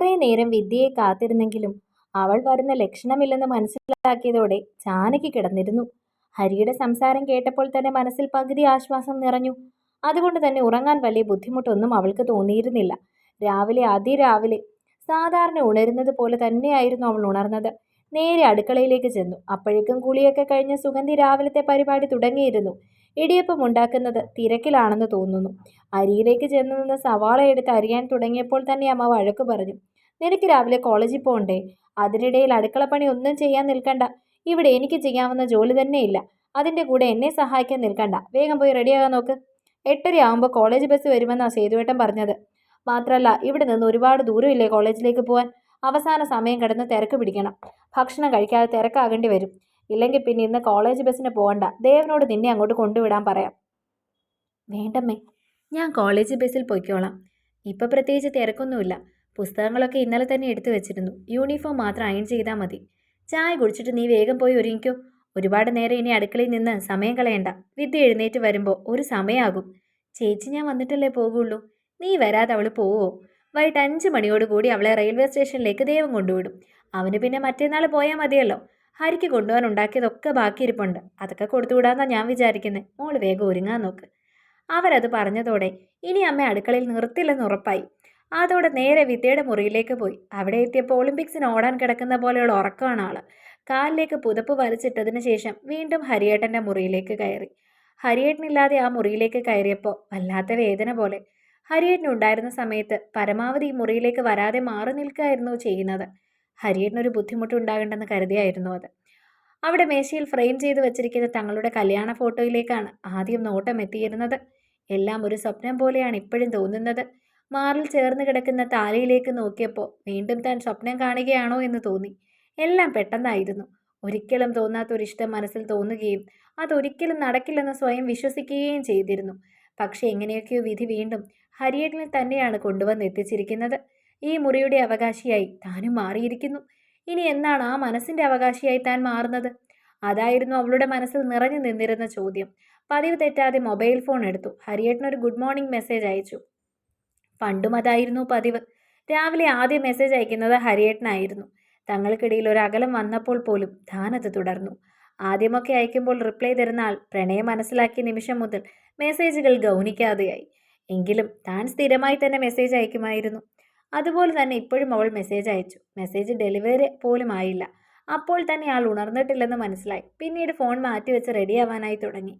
കുറേ നേരം വിദ്യയെ കാത്തിരുന്നെങ്കിലും അവൾ വരുന്ന ലക്ഷണമില്ലെന്ന് മനസ്സിലാക്കിയതോടെ ജാനകി കിടന്നിരുന്നു. ഹരിയുടെ സംസാരം കേട്ടപ്പോൾ തന്നെ മനസ്സിൽ പകുതി ആശ്വാസം നിറഞ്ഞു. അതുകൊണ്ട് തന്നെ ഉറങ്ങാൻ വലിയ ബുദ്ധിമുട്ടൊന്നും അവൾക്ക് തോന്നിയിരുന്നില്ല. രാവിലെ അതിരാവിലെ സാധാരണ ഉണരുന്നത് പോലെ തന്നെയായിരുന്നു അവൾ ഉണർന്നത്. നേരെ അടുക്കളയിലേക്ക് ചെന്നു. അപ്പോഴേക്കും കുളിയൊക്കെ കഴിഞ്ഞ് സുഗന്ധി രാവിലത്തെ പരിപാടി തുടങ്ങിയിരുന്നു. ഇടിയപ്പം ഉണ്ടാക്കുന്നത് തിരക്കിലാണെന്ന് തോന്നുന്നു. അരിയിലേക്ക് ചെന്നു നിന്ന് സവാള എടുത്ത് അരിയാൻ തുടങ്ങിയപ്പോൾ തന്നെ അമ്മ വഴക്ക് പറഞ്ഞു. നിനക്ക് രാവിലെ കോളേജിൽ പോകണ്ടേ അതിനിടയിൽ അടുക്കള പണി ഒന്നും ചെയ്യാൻ നിൽക്കണ്ട. ഇവിടെ എനിക്ക് ചെയ്യാവുന്ന ജോലി തന്നെ ഇല്ല അതിന്റെ കൂടെ എന്നെ സഹായിക്കാൻ നിൽക്കണ്ട. വേഗം പോയി റെഡിയാകാൻ നോക്ക്. എട്ടര ആകുമ്പോൾ കോളേജ് ബസ് വരുമെന്നാണ് സേതുവേട്ടൻ പറഞ്ഞത്. മാത്രമല്ല ഇവിടെ നിന്ന് ഒരുപാട് ദൂരമില്ലേ കോളേജിലേക്ക് പോകാൻ അവസാന സമയം കിടന്ന് തിരക്ക് പിടിക്കണം. ഭക്ഷണം കഴിക്കാതെ തിരക്കാകേണ്ടി വരും. ഇല്ലെങ്കിൽ പിന്നെ ഇന്ന് കോളേജ് ബസ്സിന് പോകണ്ട ദേവനോട് നിന്നെ അങ്ങോട്ട് കൊണ്ടുവിടാൻ പറയാം. വേണ്ടമ്മേ ഞാൻ കോളേജ് ബസ്സിൽ പൊയ്ക്കോളാം. ഇപ്പം പ്രത്യേകിച്ച് തിരക്കൊന്നുമില്ല. പുസ്തകങ്ങളൊക്കെ ഇന്നലെ തന്നെ എടുത്തു വെച്ചിരുന്നു. യൂണിഫോം മാത്രം അയൺ ചെയ്താൽ മതി. ചായ കുടിച്ചിട്ട് നീ വേഗം പോയി ഒരുങ്ങിക്കോ. ഒരുപാട് നേരം ഇനി അടുക്കളയിൽ നിന്ന് സമയം കളയണ്ട. വിദ്യ എഴുന്നേറ്റ് വരുമ്പോൾ ഒരു സമയമാകും ചേച്ചി ഞാൻ വന്നിട്ടല്ലേ പോകുള്ളൂ. നീ വരാതെ അവൾ പോവോ? വൈകിട്ട് അഞ്ച് മണിയോട് കൂടി അവളെ റെയിൽവേ സ്റ്റേഷനിലേക്ക് ദൈവം കൊണ്ടുവിടും. അവന് പിന്നെ മറ്റന്നാൾ പോയാൽ മതിയല്ലോ. ഹരിക്ക് കൊണ്ടുപോകാൻ ഉണ്ടാക്കിയതൊക്കെ ബാക്കിയിരിപ്പുണ്ട്. അതൊക്കെ കൊടുത്തുവിടാന്നാണ് ഞാൻ വിചാരിക്കുന്നത് മോൾ വേഗം ഒരുങ്ങാൻ നോക്ക്. അവരത് പറഞ്ഞതോടെ ഇനി അമ്മ അടുക്കളയിൽ നിർത്തില്ലെന്ന് ഉറപ്പായി. അതോടെ നേരെ വിദ്യയുടെ മുറിയിലേക്ക് പോയി. അവിടെ എത്തിയപ്പോൾ ഒളിമ്പിക്സിന് ഓടാൻ കിടക്കുന്ന പോലെയുള്ള ഉറക്കമാണ് ആൾ. കാലിലേക്ക് പുതപ്പ് വലിച്ചിട്ടതിന് ശേഷം വീണ്ടും ഹരിയേട്ടന്റെ മുറിയിലേക്ക് കയറി. ഹരിയേട്ടനില്ലാതെ ആ മുറിയിലേക്ക് കയറിയപ്പോൾ വല്ലാത്ത വേദന പോലെ ഹരിയേട്ടനുണ്ടായിരുന്ന സമയത്ത് പരമാവധി മുറിയിലേക്ക് വരാതെ മാറി നിൽക്കുകയായിരുന്നു ചെയ്യുന്നത്. ഹരിയേട്ടനൊരു ബുദ്ധിമുട്ടുണ്ടാകണ്ടെന്ന് കരുതിയായിരുന്നു അത്. അവിടെ മേശയിൽ ഫ്രെയിം ചെയ്ത് വെച്ചിരിക്കുന്ന തങ്ങളുടെ കല്യാണ ഫോട്ടോയിലേക്കാണ് ആദ്യം നോട്ടം എത്തിയിരുന്നത്. എല്ലാം ഒരു സ്വപ്നം പോലെയാണ് ഇപ്പോഴും തോന്നുന്നത്. മാറിൽ ചേർന്ന് കിടക്കുന്ന താലയിലേക്ക് നോക്കിയപ്പോൾ വീണ്ടും താൻ സ്വപ്നം കാണുകയാണോ എന്ന് തോന്നി. എല്ലാം പെട്ടെന്നായിരുന്നു. ഒരിക്കലും തോന്നാത്തൊരിഷ്ടം മനസ്സിൽ തോന്നുകയും അതൊരിക്കലും നടക്കില്ലെന്ന് സ്വയം വിശ്വസിക്കുകയും ചെയ്തിരുന്നു. പക്ഷേ എങ്ങനെയൊക്കെയോ വിധി വീണ്ടും ഹരിയേട്ടനെ തന്നെയാണ് കൊണ്ടുവന്ന് എത്തിച്ചിരിക്കുന്നത്. ഈ മുറിയുടെ അവകാശിയായി താനും മാറിയിരിക്കുന്നു. ഇനി എന്നാണ് ആ മനസ്സിന്റെ അവകാശിയായി താൻ മാറുന്നത്? അതായിരുന്നു അവളുടെ മനസ്സിൽ നിറഞ്ഞു നിന്നിരുന്ന ചോദ്യം. പതിവ് തെറ്റാതെ മൊബൈൽ ഫോൺ എടുത്തു. ഹരിയേട്ടനൊരു ഗുഡ് മോർണിംഗ് മെസ്സേജ് അയച്ചു. പണ്ടും അതായിരുന്നു പതിവ്. രാവിലെ ആദ്യം മെസ്സേജ് അയക്കുന്നത് ഹരിയേട്ടനായിരുന്നു. തങ്ങൾക്കിടയിൽ ഒരു അകലം വന്നപ്പോൾ പോലും താനത് തുടർന്നു. ആദ്യമൊക്കെ അയക്കുമ്പോൾ റിപ്ലൈ തരുന്ന ആൾ പ്രണയം മനസ്സിലാക്കിയ നിമിഷം മുതൽ മെസ്സേജുകൾ ഗൗനിക്കാതെയായി. എങ്കിലും താൻ സ്ഥിരമായി തന്നെ മെസ്സേജ് അയക്കുമായിരുന്നു. അതുപോലെ തന്നെ ഇപ്പോഴും അവൾ മെസ്സേജ് അയച്ചു. മെസ്സേജ് ഡെലിവറി പോലും ആയില്ല. അപ്പോൾ തന്നെ ആൾ ഉണർന്നിട്ടില്ലെന്ന് മനസ്സിലായി. പിന്നീട് ഫോൺ മാറ്റിവെച്ച് റെഡിയാവാനായി തുടങ്ങി.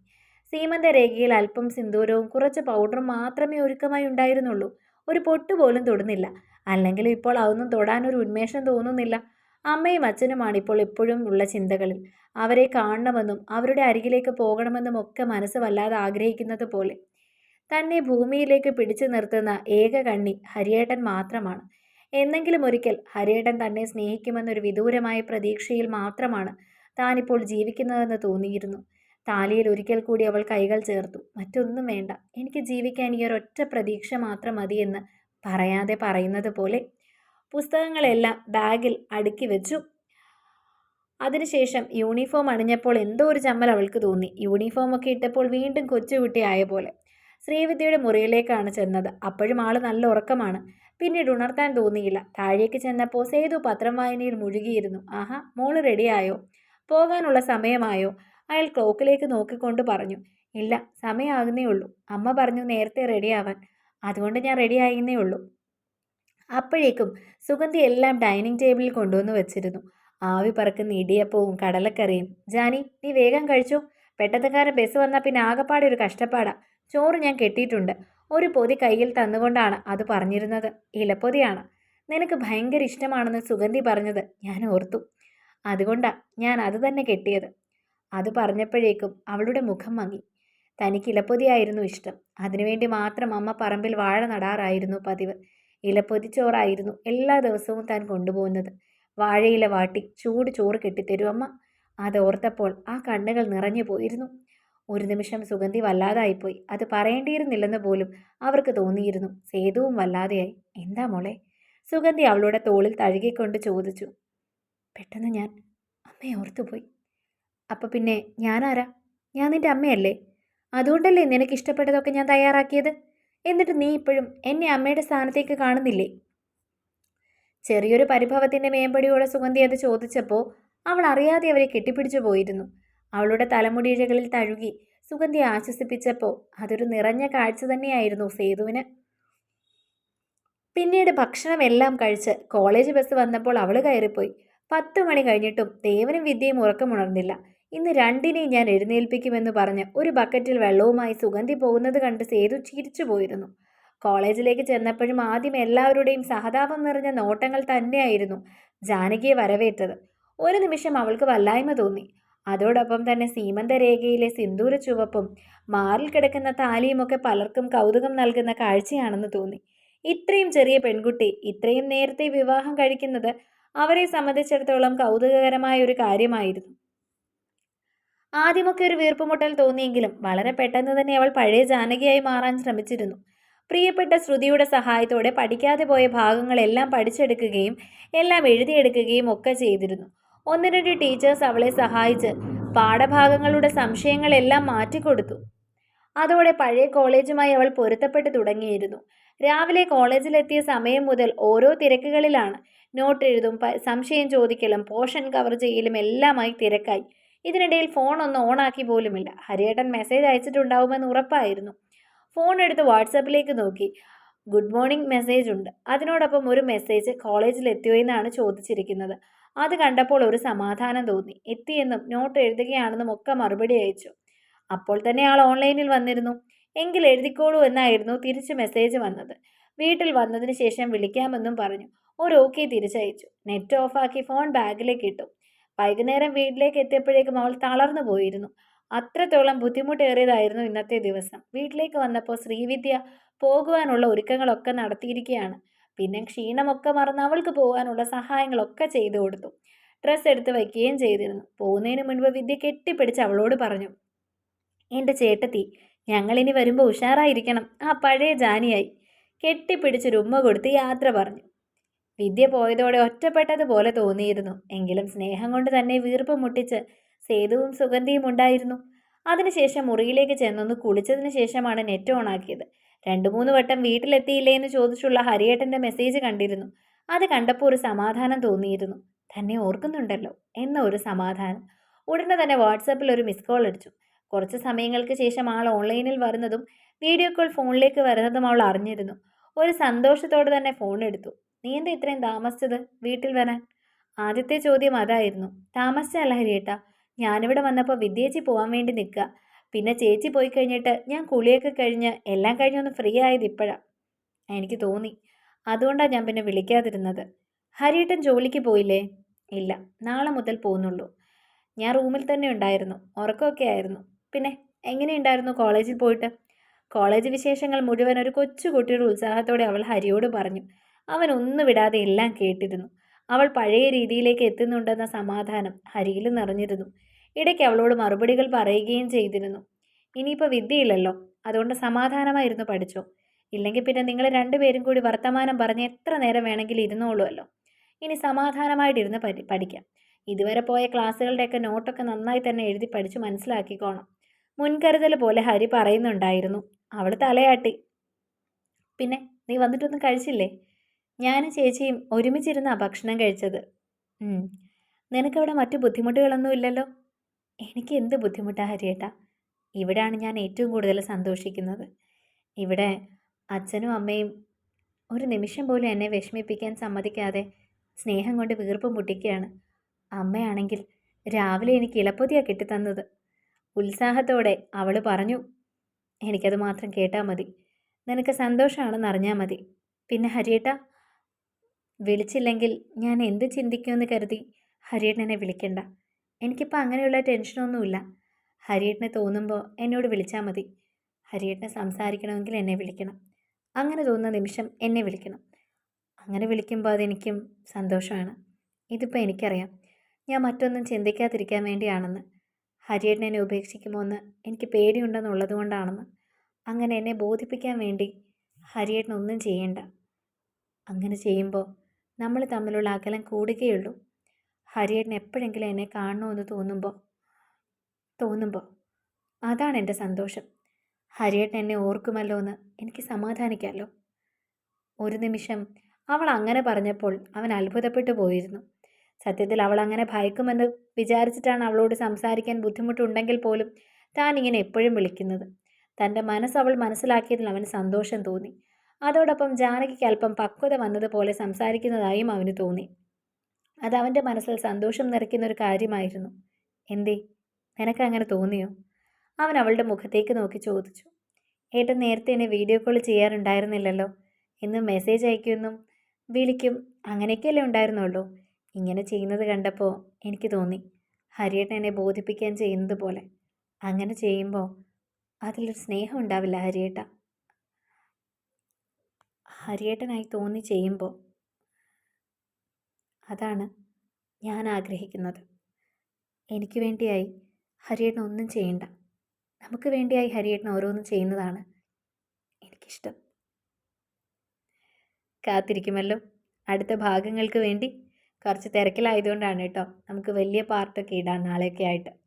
സീമന്ത രേഖയിൽ അല്പം സിന്ദൂരവും കുറച്ച് പൗഡറും മാത്രമേ ഒരുക്കമായി ഉണ്ടായിരുന്നുള്ളൂ. ഒരു പൊട്ട് പോലും തൊടുന്നില്ല. അല്ലെങ്കിൽ ഇപ്പോൾ അതൊന്നും ഒരു ഉന്മേഷം തോന്നുന്നില്ല. അമ്മയും അച്ഛനുമാണ് ഇപ്പോൾ എപ്പോഴും ഉള്ള ചിന്തകളിൽ. അവരെ കാണണമെന്നും അവരുടെ അരികിലേക്ക് പോകണമെന്നും ഒക്കെ മനസ്സ് വല്ലാതെ ആഗ്രഹിക്കുന്നത് പോലെ. തന്നെ ഭൂമിയിലേക്ക് പിടിച്ചു നിർത്തുന്ന ഏക കണ്ണി ഹരിയേട്ടൻ മാത്രമാണ്. എന്നെങ്കിലും ഒരിക്കൽ ഹരിയേട്ടൻ തന്നെ സ്നേഹിക്കുമെന്നൊരു വിദൂരമായ പ്രതീക്ഷയിൽ മാത്രമാണ് താനിപ്പോൾ ജീവിക്കുന്നതെന്ന് തോന്നിയിരുന്നു. താലിയിൽ ഒരിക്കൽ കൂടി അവൾ കൈകൾ ചേർത്തു. മറ്റൊന്നും വേണ്ട. എനിക്ക് ജീവിക്കാൻ ഈ ഒരൊറ്റ പ്രതീക്ഷ മാത്രം മതിയെന്ന് പറയാതെ പറയുന്നത് പോലെ പുസ്തകങ്ങളെല്ലാം ബാഗിൽ അടുക്കി വെച്ചു. അതിനുശേഷം യൂണിഫോം അണിഞ്ഞപ്പോൾ എന്തോ ഒരു ചമ്മൽ അവൾക്ക് തോന്നി. യൂണിഫോമൊക്കെ ഇട്ടപ്പോൾ വീണ്ടും കൊച്ചുകുട്ടിയായ പോലെ. ശ്രീവിദ്യയുടെ മുറിയിലേക്കാണ് ചെന്നത്. അപ്പോഴും ആൾ നല്ല ഉറക്കമാണ്. പിന്നീട് ഉണർത്താൻ തോന്നിയില്ല. താഴേക്ക് ചെന്നപ്പോൾ സേതു പത്രം വായനയിൽ മുഴുകിയിരുന്നു. ആഹാ മോൾ റെഡിയായോ പോകാനുള്ള സമയമായോ? അയാൾ ക്ലോക്കിലേക്ക് നോക്കിക്കൊണ്ട് പറഞ്ഞു. ഇല്ല സമയമാകുന്നേ ഉള്ളൂ. അമ്മ പറഞ്ഞു നേരത്തെ റെഡിയാവാൻ അതുകൊണ്ട് ഞാൻ റെഡിയായിരുന്നേ ഉള്ളൂ. അപ്പോഴേക്കും സുഗന്ധി എല്ലാം ഡൈനിങ് ടേബിളിൽ കൊണ്ടുവന്ന് വെച്ചിരുന്നു. ആവി പറക്കുന്ന ഇടിയപ്പവും കടലക്കറിയും ജാനി നീ വേഗം കഴിച്ചു. പെട്ടത്തക്കാരൻ ബസ് വന്നാൽ പിന്നെ ആകെപ്പാടെ ഒരു കഷ്ടപ്പാടാ. ചോറ് ഞാൻ കെട്ടിയിട്ടുണ്ട്. ഒരു പൊതി കയ്യിൽ തന്നുകൊണ്ടാണ് അത് പറഞ്ഞിരുന്നത്. ഇലപ്പൊതിയാണ്. നിനക്ക് ഭയങ്കര ഇഷ്ടമാണെന്ന് സുഗന്ധി പറഞ്ഞത് ഞാൻ ഓർത്തു. അതുകൊണ്ടാ ഞാൻ അത് തന്നെ കെട്ടിയത്. അത് പറഞ്ഞപ്പോഴേക്കും അവളുടെ മുഖം മങ്ങി. തനിക്ക് ഇലപ്പൊതിയായിരുന്നു ഇഷ്ടം. അതിനുവേണ്ടി മാത്രം അമ്മ പറമ്പിൽ വാഴ നടാറായിരുന്നു പതിവ്. ഇലപ്പൊതി ചോറായിരുന്നു എല്ലാ ദിവസവും താൻ കൊണ്ടുപോകുന്നത്. വാഴയില വാട്ടി ചൂട് ചോറ് കെട്ടിത്തരും അമ്മ. അത് ഓർത്തപ്പോൾ ആ കണ്ണുകൾ നിറഞ്ഞു പോയിരുന്നു. ഒരു നിമിഷം സുഗന്ധി വല്ലാതായിപ്പോയി. അത് പറയേണ്ടിയിരുന്നില്ലെന്ന് പോലും അവർക്ക് തോന്നിയിരുന്നു. സേതുവും വല്ലാതെയായി. എന്താ മോളെ? സുഗന്ധി അവളുടെ തോളിൽ തഴുകിക്കൊണ്ട് ചോദിച്ചു. പെട്ടെന്ന് ഞാൻ അമ്മയെ ഓർത്തുപോയി. അപ്പോൾ പിന്നെ ഞാനാരാ? ഞാൻ നിന്റെ അമ്മയല്ലേ? അതുകൊണ്ടല്ലേ നിനക്ക് ഇഷ്ടപ്പെട്ടതൊക്കെ ഞാൻ തയ്യാറാക്കിയത്? എന്നിട്ട് നീ ഇപ്പോഴും എന്നെ അമ്മയുടെ സ്ഥാനത്തേക്ക് കാണുന്നില്ലേ? ചെറിയൊരു പരിഭവത്തിന്റെ മേമ്പടിയോടെ സുഗന്ധി അത് ചോദിച്ചപ്പോൾ അവൾ അറിയാതെ അവരെ കെട്ടിപ്പിടിച്ചു പോയിരുന്നു. അവളുടെ തലമുടിയിഴകളിൽ തഴുകി സുഗന്ധി ആശ്വസിപ്പിച്ചപ്പോൾ അതൊരു നിറഞ്ഞ കാഴ്ച തന്നെയായിരുന്നു സേതുവിന്. പിന്നീട് ഭക്ഷണമെല്ലാം കഴിച്ച് കോളേജ് ബസ് വന്നപ്പോൾ അവൾ കയറിപ്പോയി. പത്ത് മണി കഴിഞ്ഞിട്ടും ദേവനും വിദ്യയും ഉറക്കമുണർന്നില്ല. ഇന്ന് രണ്ടിനെയും ഞാൻ എഴുന്നേൽപ്പിക്കുമെന്ന് പറഞ്ഞ് ഒരു ബക്കറ്റിൽ വെള്ളവുമായി സുഗന്ധി പോകുന്നത് കണ്ട് സേതു ചിരിച്ചു പോയിരുന്നു. കോളേജിലേക്ക് ചെന്നപ്പോഴും ആദ്യം എല്ലാവരുടെയും സഹതാപം നിറഞ്ഞ നോട്ടങ്ങൾ തന്നെയായിരുന്നു ജാനകിയെ വരവേറ്റത്. ഒരു നിമിഷം അവൾക്ക് വല്ലായ്മ തോന്നി. അതോടൊപ്പം തന്നെ സീമന്തരേഖയിലെ സിന്ദൂര ചുവപ്പും മാറിൽ കിടക്കുന്ന താലിയുമൊക്കെ പലർക്കും കൗതുകം നൽകുന്ന കാഴ്ചയാണെന്ന് തോന്നി. ഇത്രയും ചെറിയ പെൺകുട്ടി ഇത്രയും നേരത്തെ വിവാഹം കഴിക്കുന്നത് അവരെ സംബന്ധിച്ചിടത്തോളം കൗതുകകരമായ ഒരു കാര്യമായിരുന്നു. ആദ്യമൊക്കെ ഒരു വീർപ്പുമുട്ടൽ തോന്നിയെങ്കിലും വളരെ പെട്ടെന്ന് തന്നെ അവൾ പഴയ ജാനകിയായി മാറാൻ ശ്രമിച്ചിരുന്നു. പ്രിയപ്പെട്ട ശ്രുതിയുടെ സഹായത്തോടെ പഠിക്കാതെ പോയ ഭാഗങ്ങളെല്ലാം പഠിച്ചെടുക്കുകയും എല്ലാം എഴുതിയെടുക്കുകയും ഒക്കെ ചെയ്തിരുന്നു. ഒന്ന് രണ്ട് ടീച്ചേഴ്സ് അവളെ സഹായിച്ച് പാഠഭാഗങ്ങളുടെ സംശയങ്ങളെല്ലാം മാറ്റിക്കൊടുത്തു. അതോടെ പഴയ കോളേജുമായി അവൾ പൊരുത്തപ്പെട്ടു തുടങ്ങിയിരുന്നു. രാവിലെ കോളേജിലെത്തിയ സമയം മുതൽ ഓരോ തിരക്കുകളിലാണ്. നോട്ട് എഴുതും സംശയം ചോദിക്കലും പോഷൻ കവർ ചെയ്യലും എല്ലാമായി തിരക്കായി. ഇതിനിടയിൽ ഫോൺ ഒന്ന് ഓണാക്കി പോലുമില്ല. ഹരിയേട്ടൻ മെസ്സേജ് അയച്ചിട്ടുണ്ടാവുമെന്ന് ഉറപ്പായിരുന്നു. ഫോൺ എടുത്ത് വാട്സാപ്പിലേക്ക് നോക്കി. ഗുഡ് മോർണിംഗ് മെസ്സേജ് ഉണ്ട്. അതിനോടൊപ്പം ഒരു മെസ്സേജ് കോളേജിൽ എത്തിയോ എന്നാണ് ചോദിച്ചിരിക്കുന്നത്. അത് കണ്ടപ്പോൾ ഒരു സമാധാനം തോന്നി. എത്തിയെന്നും നോട്ട് എഴുതുകയാണെന്നും ഒക്കെ മറുപടി അയച്ചു. അപ്പോൾ തന്നെ ആൾ ഓൺലൈനിൽ വന്നിരുന്നു. എങ്കിൽ എഴുതിക്കോളൂ എന്നായിരുന്നു തിരിച്ച് മെസ്സേജ് വന്നത്. വീട്ടിൽ വന്നതിന് ശേഷം വിളിക്കാമെന്നും പറഞ്ഞു. ഒരു ഓക്കെ തിരിച്ചയച്ചു. നെറ്റ് ഓഫാക്കി ഫോൺ ബാഗിലേക്ക് ഇട്ടു. വൈകുന്നേരം വീട്ടിലേക്ക് എത്തിയപ്പോഴേക്കും അവൾ തളർന്നു പോയിരുന്നു. അത്രത്തോളം ബുദ്ധിമുട്ടേറിയതായിരുന്നു ഇന്നത്തെ ദിവസം. വീട്ടിലേക്ക് വന്നപ്പോൾ ശ്രീവിദ്യ പോകുവാനുള്ള ഒരുക്കങ്ങളൊക്കെ നടത്തിയിരിക്കുകയാണ്. പിന്നെ ക്ഷീണമൊക്കെ മറന്ന് അവൾക്ക് പോകാനുള്ള സഹായങ്ങളൊക്കെ ചെയ്തു കൊടുത്തു. ഡ്രസ്സ് എടുത്ത് വയ്ക്കുകയും ചെയ്തിരുന്നു. പോകുന്നതിന് മുൻപ് വിദ്യ കെട്ടിപ്പിടിച്ച് അവളോട് പറഞ്ഞു എന്റെ ചേട്ടത്തി ഞങ്ങളിനി വരുമ്പോൾ ഉഷാറായിരിക്കണം. ആ പഴയ ജാനിയായി. കെട്ടിപ്പിടിച്ചൊരു ഉമ്മ കൊടുത്ത് യാത്ര പറഞ്ഞു. വിദ്യ പോയതോടെ ഒറ്റപ്പെട്ടതുപോലെ തോന്നിയിരുന്നു. എങ്കിലും സ്നേഹം കൊണ്ട് തന്നെ വീർപ്പ് മുട്ടിച്ച് സേതുവും സുഗന്ധിയും ഉണ്ടായിരുന്നു. അതിനുശേഷം മുറിയിലേക്ക് ചെന്നൊന്ന് കുളിച്ചതിന് ശേഷമാണ് നെറ്റ് ഓണാക്കിയത് രണ്ടു മൂന്ന് വട്ടം വീട്ടിലെത്തിയില്ലേ എന്ന് ചോദിച്ചുള്ള ഹരിയേട്ടന്റെ മെസ്സേജ് കണ്ടിരുന്നു. അത് കണ്ടപ്പോൾ ഒരു സമാധാനം തോന്നിയിരുന്നു. തന്നെ ഓർക്കുന്നുണ്ടല്ലോ എന്ന ഒരു സമാധാനം. ഉടനെ തന്നെ വാട്സാപ്പിൽ ഒരു മിസ് കോൾ അടിച്ചു. കുറച്ച് സമയങ്ങൾക്ക് ശേഷം ആൾ ഓൺലൈനിൽ വരുന്നതും വീഡിയോ കോൾ ഫോണിലേക്ക് വരുന്നതും അവൾ അറിഞ്ഞിരുന്നു. ഒരു സന്തോഷത്തോടെ തന്നെ ഫോൺ എടുത്തു. നീ എന്താ ഇത്രയും താമസിച്ചത് വീട്ടിൽ വരാൻ? ആദ്യത്തെ ചോദ്യം അതായിരുന്നു. താമസിച്ചല്ല ഹരിയേട്ട. ഞാനിവിടെ വന്നപ്പോൾ വിദ്യേച്ചി പോകാൻ വേണ്ടി നിൽക്കുക പിന്നെ ചേച്ചി പോയി കഴിഞ്ഞിട്ട് ഞാൻ കുളിയൊക്കെ കഴിഞ്ഞ് എല്ലാം കഴിഞ്ഞൊന്ന് ഫ്രീ ആയത് ഇപ്പോഴാണ് എനിക്ക് തോന്നി. അതുകൊണ്ടാണ് ഞാൻ പിന്നെ വിളിക്കാതിരുന്നത്. ഹരിയേട്ടൻ ജോലിക്ക് പോയില്ലേ? ഇല്ല. നാളെ മുതൽ പോകുന്നുള്ളൂ ഞാൻ റൂമിൽ തന്നെ ഉണ്ടായിരുന്നു. ഉറക്കമൊക്കെ ആയിരുന്നു. പിന്നെ എങ്ങനെയുണ്ടായിരുന്നു കോളേജിൽ പോയിട്ട്? കോളേജ് വിശേഷങ്ങൾ മുഴുവൻ ഒരു കൊച്ചുകുട്ടിയുടെ ഉത്സാഹത്തോടെ അവൾ ഹരിയോട് പറഞ്ഞു. അവൻ ഒന്നും വിടാതെ എല്ലാം കേട്ടിരുന്നു. അവൾ പഴയ രീതിയിലേക്ക് എത്തുന്നുണ്ടെന്ന സമാധാനം ഹരിയിൽ നിറഞ്ഞിരുന്നു. ഇടയ്ക്ക് അവളോട് മറുപടികൾ പറയുകയും ചെയ്തിരുന്നു. ഇനിയിപ്പോൾ വിദ്യയില്ലല്ലോ. അതുകൊണ്ട് സമാധാനമായിരുന്നു പഠിച്ചോ. ഇല്ലെങ്കിൽ പിന്നെ നിങ്ങൾ രണ്ടുപേരും കൂടി വർത്തമാനം പറഞ്ഞ് എത്ര നേരം വേണമെങ്കിലും ഇരുന്നോളുമല്ലോ ഇനി സമാധാനമായിട്ടിരുന്ന് പഠി പഠിക്കാം. ഇതുവരെ പോയ ക്ലാസ്സുകളുടെയൊക്കെ നോട്ടൊക്കെ നന്നായി തന്നെ എഴുതി പഠിച്ച് മനസ്സിലാക്കിക്കോണം. മുൻകരുതൽ പോലെ ഹരി പറയുന്നുണ്ടായിരുന്നു. അവൾ തലയാട്ടി. പിന്നെ നീ വന്നിട്ടൊന്നും കഴിച്ചില്ലേ? ഞാനും ചേച്ചിയും ഒരുമിച്ചിരുന്നാ ഭക്ഷണം കഴിച്ചത്. നിനക്കവിടെ മറ്റു ബുദ്ധിമുട്ടുകളൊന്നും ഇല്ലല്ലോ? എനിക്ക് എന്ത് ബുദ്ധിമുട്ടാ ഹരിയേട്ടാ? ഇവിടെയാണ് ഞാൻ ഏറ്റവും കൂടുതൽ സന്തോഷിക്കുന്നത്. ഇവിടെ അച്ഛനും അമ്മയും ഒരു നിമിഷം പോലും എന്നെ വിഷമിപ്പിക്കാൻ സമ്മതിക്കാതെ സ്നേഹം കൊണ്ട് വീർപ്പ് മുട്ടിക്കുകയാണ്. അമ്മയാണെങ്കിൽ രാവിലെ എനിക്ക് ഇളപ്പൊതിയാണ് കിട്ടിത്തന്നത്. ഉത്സാഹത്തോടെ അവൾ പറഞ്ഞു എനിക്കത് മാത്രം കേട്ടാൽ മതി. നിനക്ക് സന്തോഷമാണെന്ന് അറിഞ്ഞാൽ മതി. പിന്നെ ഹരിയേട്ടാ വിളിച്ചില്ലെങ്കിൽ ഞാൻ എന്ത് ചിന്തിക്കുമെന്ന് കരുതി ഹരിയേട്ടനെ വിളിക്കണ്ട. എനിക്കിപ്പോൾ അങ്ങനെയുള്ള ടെൻഷനൊന്നുമില്ല. ഹരിയേട്ടനെ തോന്നുമ്പോൾ എന്നോട് വിളിച്ചാൽ മതി. ഹരിയേട്ടനെ സംസാരിക്കണമെങ്കിൽ എന്നെ വിളിക്കണം. അങ്ങനെ തോന്നുന്ന നിമിഷം എന്നെ വിളിക്കണം. അങ്ങനെ വിളിക്കുമ്പോൾ അതെനിക്കും സന്തോഷമാണ്. ഇതിപ്പോൾ എനിക്കറിയാം. ഞാൻ മറ്റൊന്നും ചിന്തിക്കാതിരിക്കാൻ വേണ്ടിയാണെന്ന്. ഹരിയേട്ടൻ ഉപേക്ഷിക്കുമോ എന്ന് എനിക്ക് പേടിയുണ്ടെന്നുള്ളത് കൊണ്ടാണെന്ന്. അങ്ങനെ എന്നെ ബോധിപ്പിക്കാൻ വേണ്ടി ഹരിയേട്ടൻ ഒന്നും ചെയ്യണ്ട. അങ്ങനെ ചെയ്യുമ്പോൾ നമ്മൾ തമ്മിലുള്ള അകലം കൂടുകയുള്ളൂ. ഹരിയേട്ടൻ എപ്പോഴെങ്കിലും എന്നെ കാണണമെന്ന് തോന്നുമ്പോൾ തോന്നുമ്പോൾ അതാണ് എന്റെ സന്തോഷം. ഹരിയേട്ടൻ എന്നെ ഓർക്കുമല്ലോ എന്ന് എനിക്ക് സമാധാനിക്കാമല്ലോ. ഒരു നിമിഷം അവൾ അങ്ങനെ പറഞ്ഞപ്പോൾ അവൻ അത്ഭുതപ്പെട്ടു പോയിരുന്നു. സത്യത്തിൽ അവൾ അങ്ങനെ ഭയക്കുമെന്ന് വിചാരിച്ചിട്ടാണ് അവളോട് സംസാരിക്കാൻ ബുദ്ധിമുട്ടുണ്ടെങ്കിൽ പോലും താൻ ഇങ്ങനെ എപ്പോഴും വിളിക്കുന്നത്. തന്റെ മനസ്സ് അവൾ മനസ്സിലാക്കിയതിൽ അവന് സന്തോഷം തോന്നി. അതോടൊപ്പം ജാനകിക്ക് അല്പം പക്വത വന്നതുപോലെ സംസാരിക്കുന്നതായും അവന് തോന്നി. അത് അവന്റെ മനസ്സിൽ സന്തോഷം നിറയ്ക്കുന്ന ഒരു കാര്യമായിരുന്നു. എന്തേ നിനക്ക് അങ്ങനെ തോന്നിയോ? അവൻ അവളുടെ മുഖത്തേക്ക് നോക്കി ചോദിച്ചു. ഏട്ടൻ നേരത്തെ എന്നെ വീഡിയോ കോൾ ചെയ്യാറുണ്ടായിരുന്നില്ലല്ലോ. ഇന്ന് മെസ്സേജ് അയക്കുമെന്നും വിളിക്കും അങ്ങനെയൊക്കെയല്ലേ ഉണ്ടായിരുന്നുള്ളൂ. ഇങ്ങനെ ചെയ്യുന്നത് കണ്ടപ്പോൾ എനിക്ക് തോന്നി ഹരിയേട്ടൻ എന്നെ ബോധിപ്പിക്കാൻ ചെയ്യുന്നത് പോലെ. അങ്ങനെ ചെയ്യുമ്പോൾ അതിലൊരു സ്നേഹം ഉണ്ടാവില്ല ഹരിയേട്ട. ഹരിയേട്ടനായി തോന്നി ചെയ്യുമ്പോൾ അതാണ് ഞാൻ ആഗ്രഹിക്കുന്നത്. എനിക്ക് വേണ്ടിയായി ഹരിയേട്ടൻ ഒന്നും ചെയ്യണ്ട. നമുക്ക് വേണ്ടിയായി ഹരിയേട്ടൻ ഓരോന്നും ചെയ്യുന്നതാണ് എനിക്കിഷ്ടം. കാത്തിരിക്കുമല്ലോ. അടുത്ത ഭാഗങ്ങൾക്ക് വേണ്ടി കുറച്ച് തിരക്കിലായതുകൊണ്ടാണ് കേട്ടോ. നമുക്ക് വലിയ പാർട്ടൊക്കെ ഇടാം നാളെയൊക്കെ ആയിട്ട്.